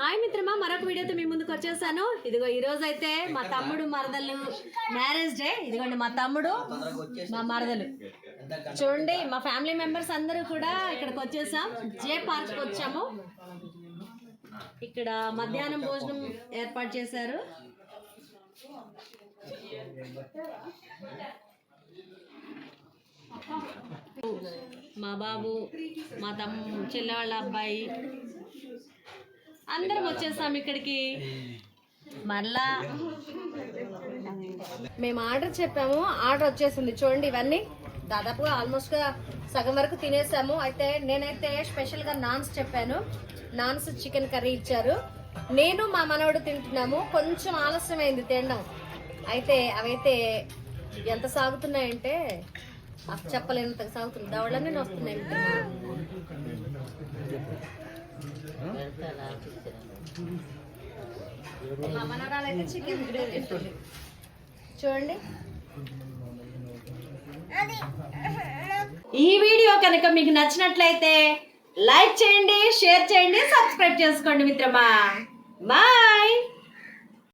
Hi మిత్రమా మరొక వీడియోతో మీ ముందుకు వచ్చేసాను. ఇదిగో ఈ రోజు అయితే మా తమ్ముడు మరదలు మ్యారేజ్ డే. ఇదిగోండి మా తమ్ముడు మా మరదలు. చూడండి మా ఫ్యామిలీ మెంబర్స్ అందరూ కూడా ఇక్కడికి వచ్చేసాం. జే పార్క్ వచ్చాము. ఇక్కడ మధ్యాహ్నం భోజనం ఏర్పాటు చేశారు. మా బాబు మా తమ్ము చెల్లె వాళ్ళ అబ్బాయి అందరం వచ్చేస్తాం ఇక్కడికి. మళ్ళా. మేము ఆర్డర్ చెప్పాము ఆర్డర్ వచ్చేసింది. చూడండి ఇవన్నీ. దాదాపుగా ఆల్మోస్ట్గా సగం వరకు తినేసాము. అయితే నేనైతే స్పెషల్గా నాన్స్ చెప్పాను. నాన్స్ చికెన్ కర్రీ ఇచ్చారు. నేను మా మనవడు తింటున్నాము. కొంచెం ఆలస్యమైంది తినడం. అయితే అవైతే ఎంత సాగుతున్నాయంటే చెప్పలేనంత సాగుతుంది. దవడలన్నీ వస్తున్నాయి మిత్రమా. మా మనవరాలైతే చికెన్ గ్రేవీ తింటుంది చూడండి. ఈ వీడియో కనుక మీకు నచ్చినట్లయితే లైక్ చేయండి షేర్ చేయండి సబ్స్క్రైబ్ చేసుకోండి మిత్రమా. బాయ్.